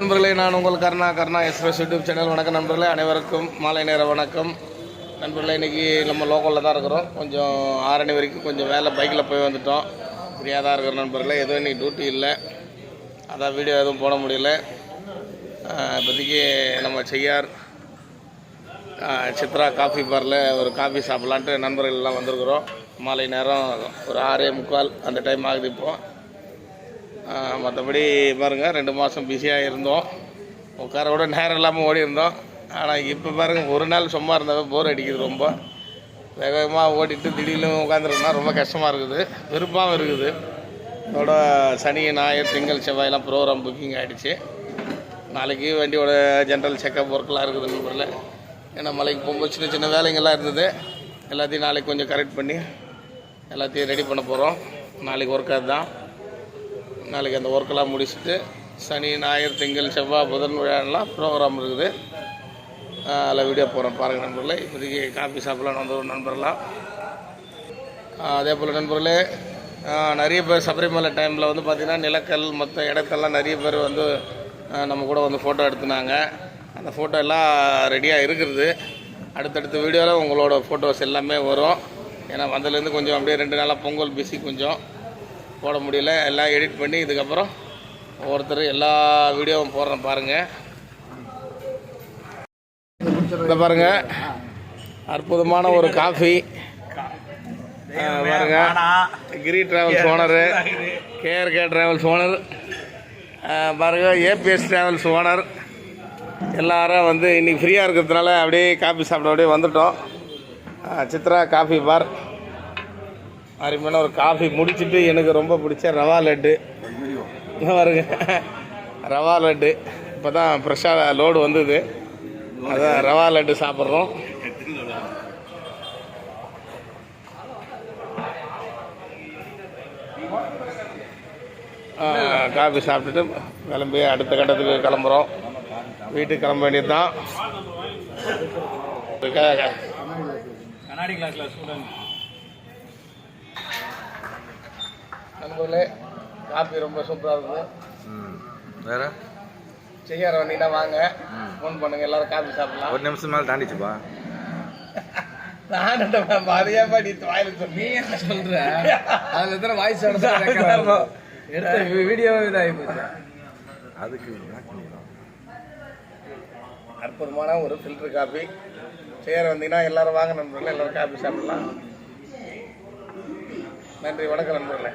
நண்பர்களே நான் உங்கள் Karuna Karuna express YouTube channel. வணக்கம் நண்பர்களே அனைவருக்கும் மாலை நேர வணக்கம். நண்பர்களே இன்றைக்கி நம்ம லோக்கலில் தான் இருக்கிறோம். கொஞ்சம் ஆறணி வரைக்கும் கொஞ்சம் வேலை பைக்கில் போய் வந்துட்டோம். ஃப்ரீயாக தான் இருக்கிற நண்பர்களே எதுவும் இன்றைக்கி டியூட்டி இல்லை. அதான் வீடியோ எதுவும் போட முடியல. இப்போதைக்கு நம்ம செய்யார் சித்ரா காஃபி பாரில் ஒரு காஃபி சாப்பிட்லான்ட்டு நண்பர்கள்லாம் வந்திருக்கிறோம். மாலை நேரம் ஒரு ஆறே முக்கால் அந்த டைம் ஆகுது இப்போது மற்றபடி பாருங்கள் ரெண்டு மாதம் பிஸியாக இருந்தோம். உட்கார விட நேரம் இல்லாமல் ஓடி இருந்தோம். ஆனால் இப்போ பாருங்கள் ஒரு நாள் சும்மா இருந்தாவே போர் அடிக்குது ரொம்ப. வேக வேகமாக ஓடிட்டு திடீர்னு உட்காந்துருக்குனா ரொம்ப கஷ்டமாக இருக்குது. விருப்பமாகவும் இருக்குது. இதோட சனி ஞாயிறு திங்கள் செவ்வாயெல்லாம் ப்ரோக்ராம் புக்கிங் ஆகிடுச்சு நாளைக்கு வண்டியோட ஜென்ரல் செக்கப் ஒர்க்கெலாம் இருக்குது நம்பரில் ஏன்னா மலைக்கு போகும்போது சின்ன சின்ன வேலைங்கள்லாம் இருந்தது. எல்லாத்தையும் நாளைக்கு கொஞ்சம் கரெக்ட் பண்ணி எல்லாத்தையும் ரெடி பண்ண போகிறோம் நாளைக்கு ஒர்க் அதுதான். நாளைக்கு அந்த ஒர்க்கெல்லாம் முடிச்சுட்டு சனி ஞாயிறு திங்கள் செவ்வாய் புதன் விழாலாம் ப்ரோக்ராம் இருக்குது. அதில் வீடியோ போகிறோம் பாருங்கள் நண்பர்களே. இப்போதைக்கு காஃபி சாப்பிட்லாம் வந்து நண்பர்களாம் அதே போல் நண்பர்களே நிறைய பேர் சபரிமலை டைமில் வந்து பார்த்திங்கன்னா நிலக்கல் மற்ற இடத்தெல்லாம் நிறைய பேர் வந்து நம்ம கூட வந்து ஃபோட்டோ எடுத்துனாங்க. அந்த ஃபோட்டோ எல்லாம் ரெடியாக இருக்கிறது அடுத்தடுத்த வீடியோவில் உங்களோட ஃபோட்டோஸ் எல்லாமே வரும். ஏன்னா வந்ததுலேருந்து கொஞ்சம் அப்படியே ரெண்டு நாளாக பொங்கல் பிஸி கொஞ்சம். போட முடியல எல்லாம் எடிட் பண்ணி இதுக்கப்புறம் ஒவ்வொருத்தர் எல்லா வீடியோவும் போடுறேன் பாருங்கள் இதை பாருங்கள் அற்புதமான ஒரு காஃபி பாருங்க Giri travels owner KRK travels owner பாருங்க ஏபிஎஸ் டிராவல்ஸ் ஓனர் எல்லாரும் வந்து இன்றைக்கி ஃப்ரீயாக இருக்கிறதுனால அப்படியே காஃபி சாப்பிட அப்படியே வந்துட்டோம். சித்ரா காஃபி பார் அருமையான ஒரு காஃபி முடிச்சுட்டு எனக்கு ரொம்ப பிடிச்ச ரவா லட்டு. வருங்க பாருங்க. ரவா லட்டு. இப்போ தான் ஃப்ரெஷ்ஷாக லோடு வந்தது. அதான் ரவா லட்டு சாப்பிட்றோம். காஃபி சாப்பிட்டுட்டு கிளம்பி அடுத்த கட்டத்துக்கு கிளம்புறோம். வீட்டுக்கு கிளம்ப வேண்டியது தான் கண்ணாடி கிளாஸ்ல ஸ்டூடெண்ட் நண்பர்களே காஃபி ரொம்ப சூப்பராக இருக்குது ம். வேற? செய்யார வந்தீங்கன்னா வாங்க. ஃபோன் பண்ணுங்க எல்லாரும் காஃபி சாப்பிடலாம். ஒரு நிமிஷம் மேலே தாண்டிச்சுப்பா. நான் மதியமா நீ வாயில சொல்லி சொல்ற? அதுல எத்தனை வாய்ஸ் எடுத்த வீடியோ இதாகி போச்சு. அதுக்கு என்ன அற்புதமான ஒரு ஃபில்டர் காஃபி செய்யார வந்தீங்கன்னா எல்லாரும் வாங்க நண்பர்களே எல்லாரும் காஃபி சாப்பிடலாம். நன்றி வணக்கம் நண்பர்களே.